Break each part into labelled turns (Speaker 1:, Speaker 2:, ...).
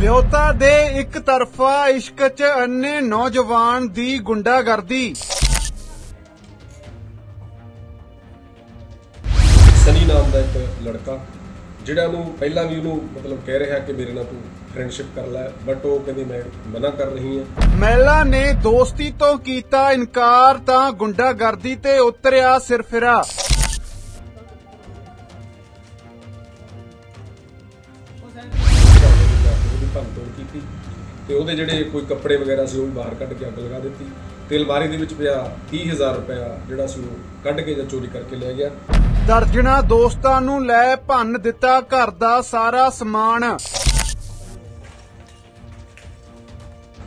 Speaker 1: ਵਿਆਹੁਤਾ ਦੇ ਇੱਕ ਤਰਫਾ ਇਸ਼ਕ 'ਚ ਅੰਨੇ ਨੌਜਵਾਨ ਦੀ ਗੁੰਡਾਗਰਦੀ।
Speaker 2: ਸਨੀ ਨਾਮ ਦਾ ਇੱਕ ਲੜਕਾ ਜਿਹੜਾ ਨੂੰ ਪਹਿਲਾਂ ਵੀ ਉਹਨੂੰ ਮਤਲਬ ਕਹਿ ਰਿਹਾ ਕਿ ਮੇਰੇ ਨਾਲ ਤੂੰ ਫਰੈਂਡਸ਼ਿਪ ਕਰ ਲੈ ਬਟ ਉਹ ਕਹਿੰਦੀ ਮੈਂ ਮਨਾ ਕਰ ਰਹੀ ਹਾਂ।
Speaker 1: ਮਹਿਲਾ ਨੇ ਦੋਸਤੀ ਤੋਂ ਕੀਤਾ ਇਨਕਾਰ ਤਾਂ ਗੁੰਡਾਗਰਦੀ ਤੇ ਉਤਰਿਆ ਸਿਰਫਿਰਾ।
Speaker 2: ਭੰਨ ਤੋੜ ਕੀਤੀ ਤੇ ਉਹਦੇ ਜਿਹੜੇ ਕੋਈ ਕੱਪੜੇ ਵਗੈਰਾ ਸੀ ਉਹ ਵੀ ਬਾਹਰ ਕੱਢ ਕੇ ਅੱਗ ਲਗਾ ਦਿੱਤੀ। ਤੇ ਅਲਮਾਰੀ ਦੇ ਵਿੱਚ ਪਿਆ 30000 ਰੁਪਇਆ ਜਿਹੜਾ ਸੀ ਉਹ ਕੱਢ ਕੇ ਜਾਂ ਚੋਰੀ ਕਰਕੇ ਲੈ ਗਿਆ।
Speaker 1: ਦਰਜਣਾ ਦੋਸਤਾਂ ਨੂੰ ਲੈ ਭੰਨ ਦਿੱਤਾ ਘਰ ਦਾ ਸਾਰਾ ਸਮਾਨ।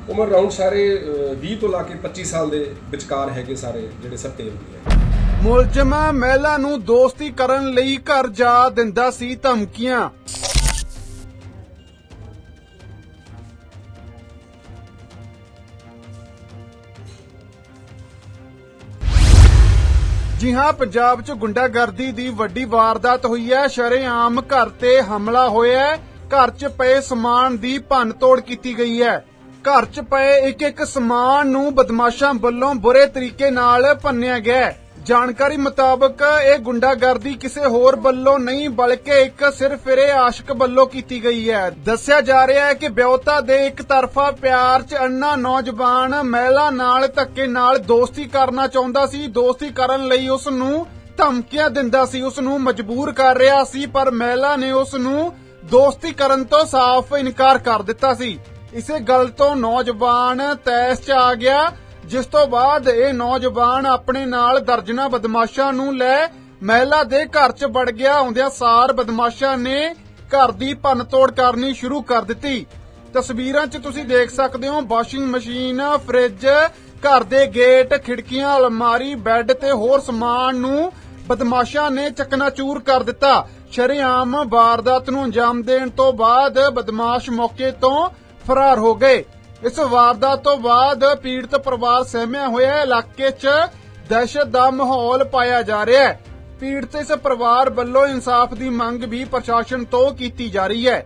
Speaker 2: ਉਮਰ ਰਾਉਂਡ ਸਾਰੇ ਅਹ, 20 ਤੋਂ ਲਾ ਕੇ 25 ਸਾਲ ਦੇ ਵਿਚਕਾਰ ਹੈਗੇ ਸਾਰੇ ਜਿਹੜੇ ਸੱਤੇ ਹੁੰਦੇ ਆ।
Speaker 1: ਮੁਲਜ਼ਮ ਮਹਿਲਾ ਨੂੰ ਦੋਸਤੀ ਕਰਨ ਲਈ ਘਰ ਜਾ ਦਿੰਦਾ ਸੀ ਧਮਕੀਆਂ। ਜੀ ਹਾਂ, ਪੰਜਾਬ 'ਚ ਗੁੰਡਾਗਰਦੀ ਦੀ ਵੱਡੀ ਵਾਰਦਾਤ ਹੋਈ ਹੈ। ਸ਼ਰੇਆਮ ਘਰ ਤੇ ਹਮਲਾ ਹੋਇਆ ਹੈ। ਘਰ 'ਚ ਪਏ ਸਮਾਨ ਦੀ ਭੰਨਤੋੜ ਕੀਤੀ ਗਈ ਹੈ। ਘਰ 'ਚ ਪਏ ਇੱਕ ਇੱਕ ਸਮਾਨ ਨੂੰ ਬਦਮਾਸ਼ਾਂ ਵੱਲੋਂ ਬੁਰੇ ਤਰੀਕੇ ਨਾਲ ਭੰਨਿਆ ਗਿਆ ਜਾਣਕਾਰੀ ਮੁਤਾਬਕ ਇਹ ਗੁੰਡਾਗਰਦੀ ਕਿਸੇ ਹੋਰ ਵੱਲੋਂ ਨਹੀਂ, ਬਲਕਿ ਇੱਕ ਸਿਰਫ ਆਸ਼ਿਕ ਵੱਲੋਂ ਕੀਤੀ ਗਈ ਹੈ। ਦੱਸਿਆ ਜਾ ਰਿਹਾ ਹੈ ਕਿ ਵਿਆਹੁਤਾ ਦੇ ਇੱਕ ਤਰਫਾ ਪਿਆਰ 'ਚ ਅੰਨਾ ਨੌਜਵਾਨ ਮਹਿਲਾ ਨਾਲ ਧੱਕੇ ਨਾਲ ਦੋਸਤੀ ਕਰਨਾ ਚਾਹੁੰਦਾ ਸੀ। ਦੋਸਤੀ ਕਰਨ ਲਈ ਉਸ ਨੂੰ ਧਮਕੀਆਂ ਦਿੰਦਾ ਸੀ। ਉਸ ਨੂੰ ਮਜਬੂਰ ਕਰ ਰਿਹਾ ਸੀ, ਪਰ ਮਹਿਲਾ ਨੇ ਉਸ ਨੂੰ ਦੋਸਤੀ ਕਰਨ ਤੋਂ ਸਾਫ਼ ਇਨਕਾਰ ਕਰ ਦਿੱਤਾ ਸੀ। ਇਸੇ ਗੱਲ ਤੋਂ ਨੌਜਵਾਨ ਤੈਸ 'ਚ ਆ ਗਿਆ। ਜਿਸ ਤੋਂ ਬਾਅਦ ਇਹ ਨੌਜਵਾਨ ਆਪਣੇ ਨਾਲ ਦਰਜਨਾ ਬਦਮਾਸ਼ਾਂ ਨੂੰ ਲੈ ਮਹਿਲਾ ਦੇ ਘਰ 'ਚ ਵੜ ਗਿਆ। ਆਉਂਦਿਆਂ ਸਾਰ ਬਦਮਾਸ਼ਾਂ ਨੇ ਘਰ ਦੀ ਭੰਨਤੋੜ ਕਰਨੀ ਸ਼ੁਰੂ ਕਰ ਦਿੱਤੀ। ਤਸਵੀਰਾਂ 'ਚ ਤੁਸੀਂ ਦੇਖ ਸਕਦੇ ਹੋ ਵਾਸ਼ਿੰਗ ਮਸ਼ੀਨ, ਫ੍ਰਿਜ, ਘਰ ਦੇ ਗੇਟ, ਖਿੜਕੀਆਂ, ਅਲਮਾਰੀ, ਬੈੱਡ ਤੇ ਹੋਰ ਸਮਾਨ ਨੂੰ ਬਦਮਾਸ਼ਾਂ ਨੇ ਚਕਨਾਚੂਰ ਕਰ ਦਿੱਤਾ। ਸ਼ਰੇਆਮ ਵਾਰਦਾਤ ਨੂੰ ਅੰਜਾਮ ਦੇਣ ਤੋਂ ਬਾਅਦ ਬਦਮਾਸ਼ ਮੌਕੇ ਤੋਂ ਫਰਾਰ ਹੋ ਗਏ। ਇਸ ਵਾਰਦਾਤ ਤੋਂ ਬਾਅਦ ਪੀੜਤ ਪਰਿਵਾਰ ਸਹਿਮਿਆ ਹੋਇਆ ਹੈ। ਇਲਾਕੇ 'ਚ ਦਹਿਸ਼ਤ ਦਾ ਮਾਹੌਲ ਪਾਇਆ ਜਾ ਰਿਹਾ ਹੈ। ਪੀੜਤ ਇਸ ਪਰਿਵਾਰ ਵੱਲੋਂ ਇਨਸਾਫ ਦੀ ਮੰਗ ਵੀ ਪ੍ਰਸ਼ਾਸਨ ਤੋਂ ਕੀਤੀ ਜਾ ਰਹੀ ਹੈ।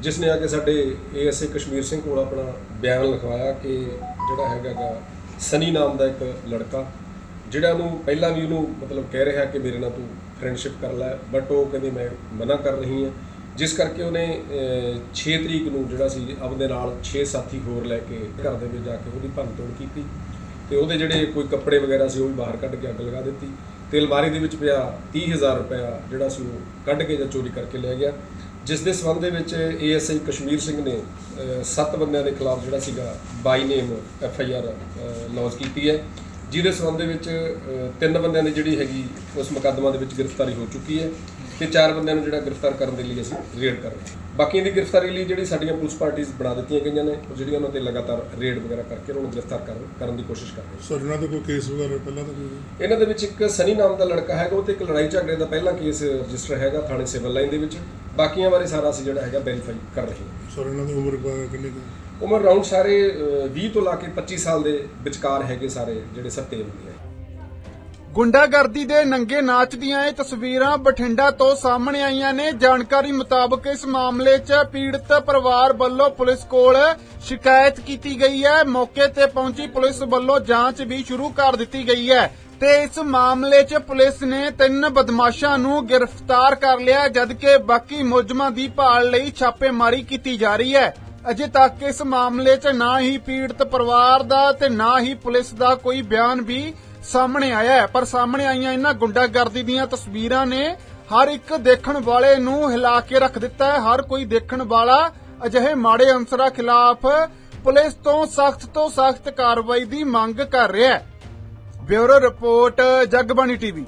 Speaker 2: ਜਿਸ ਨੇ ਆ ਕੇ ਸਾਡੇ ਏਐਸਏ ਕਸ਼ਮੀਰ ਸਿੰਘ ਕੋਲ ਆਪਣਾ ਬਿਆਨ ਲਿਖਵਾਇਆ ਕਿ ਜਿਹੜਾ ਹੈਗਾਗਾ ਸਨੀ ਨਾਮ ਦਾ ਇੱਕ ਲੜਕਾ, ਜਿਹੜਾ ਨੂੰ ਪਹਿਲਾਂ ਵੀ ਉਹਨੂੰ ਮਤਲਬ ਕਹਿ ਰਿਹਾ ਕਿ ਮੇਰੇ ਨਾਲ ਤੂੰ ਫਰੈਂਡਸ਼ਿਪ ਕਰ ਲੈ ਬਟ ਉਹ ਕਹਿੰਦੀ ਮੈਂ ਮਨਾ ਕਰ ਰਹੀ ਹਾਂ। ਜਿਸ ਕਰਕੇ ਉਹਨੇ ਅਹ, 6 ਤਰੀਕ ਨੂੰ ਜਿਹੜਾ ਸੀ ਆਪਦੇ ਨਾਲ 6 ਸਾਥੀ ਹੋਰ ਲੈ ਕੇ ਘਰ ਦੇ ਵਿੱਚ ਜਾ ਕੇ ਉਹਦੀ ਭੰਨ ਤੋੜ ਕੀਤੀ ਤੇ ਉਹਦੇ ਜਿਹੜੇ ਕੋਈ ਕੱਪੜੇ ਵਗੈਰਾ ਸੀ ਉਹ ਵੀ ਬਾਹਰ ਕੱਢ ਕੇ ਅੱਗ ਲਗਾ ਦਿੱਤੀ। ਤੇ ਅਲਮਾਰੀ ਦੇ ਵਿੱਚ ਪਿਆ 30000 ਰੁਪਇਆ ਜਿਹੜਾ ਸੀ ਉਹ ਕੱਢ ਕੇ ਜਾਂ ਚੋਰੀ ਕਰਕੇ ਲੈ ਗਿਆ। ਜਿਸ ਦੇ ਸਬੰਧ ਦੇ ਵਿੱਚ ਏਐਸਆਈ ਕਸ਼ਮੀਰ ਸਿੰਘ ਨੇ ਅਹ, ਸੱਤ ਬੰਦਿਆਂ ਦੇ ਖਿਲਾਫ ਜਿਹੜਾ ਸੀਗਾ by name F I R launch ਕੀਤੀ ਹੈ। ਜਿਹਦੇ ਸਬੰਧ ਦੇ ਵਿੱਚ ਤਿੰਨ ਬੰਦਿਆਂ ਦੀ ਜਿਹੜੀ ਹੈਗੀ ਉਸ ਮੁਕੱਦਮਾ ਦੇ ਵਿੱਚ ਗ੍ਰਿਫਤਾਰੀ ਹੋ ਚੁੱਕੀ ਹੈ। ਤੇ ਚਾਰ ਬੰਦਿਆਂ ਨੂੰ ਜਿਹੜਾ ਗ੍ਰਿਫਤਾਰ ਕਰਨ ਦੇ ਲਈ ਅਸੀਂ ਰੇਡ ਕਰ ਰਹੇ ਹਾਂ। ਬਾਕੀਆਂ ਦੀ ਗ੍ਰਿਫਤਾਰੀ ਲਈ ਜਿਹੜੀ ਸਾਡੀਆਂ ਪੁਲਿਸ ਪਾਰਟੀਆਂ ਬਣਾ ਦਿੱਤੀਆਂ ਗਈਆਂ ਨੇ ਉਹ ਜਿਹੜੀਆਂ ਉਹਨਾਂ ਤੇ ਲਗਾਤਾਰ ਰੇਡ ਵਗੈਰਾ ਕਰਕੇ ਉਹਨਾਂ ਨੂੰ ਗ੍ਰਿਫਤਾਰ ਕਰਨ ਕਰਨ ਦੀ ਕੋਸ਼ਿਸ਼ ਕਰ ਰਹੇ
Speaker 3: ਸਰ ਇਹਨਾਂ ਦਾ ਕੋਈ ਕੇਸ ਵਗੈਰਾ ਪਹਿਲਾਂ ਤਾਂ ਕੋਈ
Speaker 2: ਇਹਨਾਂ ਦੇ ਵਿੱਚ ਇੱਕ ਸਨੀ ਨਾਮ ਦਾ ਲੜਕਾ ਹੈਗਾ ਉਹ ਤੇ ਇੱਕ ਲੜਾਈ ਝਗੜੇ ਦਾ ਪਹਿਲਾ ਕੇਸ ਰਜਿਸਟਰ ਹੈਗਾ ਥਾਣੇ ਸਿਵਲ ਲਾਈਨ ਦੇ ਵਿੱਚ। ਬਾਕੀਆਂ ਬਾਰੇ ਸਾਰਾ ਅਸੀਂ ਜਿਹੜਾ ਹੈਗਾ ਵੈਰੀਫਾਈ ਕਰ ਰਹੇ ਹਾਂ।
Speaker 3: ਸਰ ਇਹਨਾਂ ਦੀ ਉਮਰ ਕਿੰਨੀ ਕੁ
Speaker 2: ਉਮਰ ਰਾਉਂਡ ਸਾਰੇ ਅਹ, 20 ਤੋਂ ਲਾ ਕੇ 25 ਸਾਲ ਦੇ ਵਿਚਕਾਰ ਹੈਗੇ ਸਾਰੇ ਜਿਹੜੇ ਸੱਤੇ ਹੁੰਦੇ ਆ।
Speaker 1: ਗੁੰਡਾਗਰਦੀ ਦੇ ਨੰਗੇ ਨਾਚ ਦੀਆਂ ਇਹ ਤਸਵੀਰਾਂ ਬਠਿੰਡਾ ਤੋਂ ਸਾਹਮਣੇ ਆਈਆਂ ਨੇ। ਜਾਣਕਾਰੀ ਮੁਤਾਬਕ ਇਸ ਮਾਮਲੇ 'ਚ ਪੀੜਤ ਪਰਿਵਾਰ ਵੱਲੋਂ ਪੁਲਿਸ ਕੋਲ ਸ਼ਿਕਾਇਤ ਕੀਤੀ ਗਈ ਹੈ। ਮੌਕੇ ਤੇ ਪਹੁੰਚੀ ਪੁਲਿਸ ਵੱਲੋਂ ਜਾਂਚ ਵੀ ਸ਼ੁਰੂ ਕਰ ਦਿੱਤੀ ਗਈ ਹੈ ਤੇ ਇਸ ਮਾਮਲੇ 'ਚ ਪੁਲਿਸ ਨੇ ਤਿੰਨ ਬਦਮਾਸ਼ਾਂ ਨੂੰ ਗ੍ਰਿਫਤਾਰ ਕਰ ਲਿਆ, ਜਦਕਿ ਬਾਕੀ ਮੁਲਜ਼ਮਾਂ ਦੀ ਭਾਲ ਲਈ ਛਾਪੇਮਾਰੀ ਕੀਤੀ ਜਾ ਰਹੀ ਹੈ। ਅਜੇ ਤੱਕ ਇਸ ਮਾਮਲੇ 'ਚ ਨਾ ਹੀ ਪੀੜਤ ਪਰਿਵਾਰ ਦਾ ਤੇ ਨਾ ਹੀ ਪੁਲਿਸ ਦਾ ਕੋਈ ਬਿਆਨ ਵੀ ਸਾਹਮਣੇ ਆਇਆ ਪਰ ਸਾਹਮਣੇ ਆਈਆਂ ਇਹਨਾਂ ਗੁੰਡਾਗਰਦੀ ਦੀਆਂ ਤਸਵੀਰਾਂ ਨੇ ਹਰ ਇੱਕ ਦੇਖਣ ਵਾਲੇ ਨੂੰ ਹਿਲਾ ਕੇ ਰੱਖ ਦਿੱਤਾ ਹੈ। ਹਰ ਕੋਈ ਦੇਖਣ ਵਾਲਾ ਅਜਿਹੇ ਮਾੜੇ ਅੰਸਰਾਂ ਖਿਲਾਫ ਪੁਲਿਸ ਤੋਂ ਸਖਤ ਤੋਂ ਸਖਤ ਕਾਰਵਾਈ ਦੀ ਮੰਗ ਕਰ ਰਿਹਾ ਹੈ। Bureau report, Jagbani TV.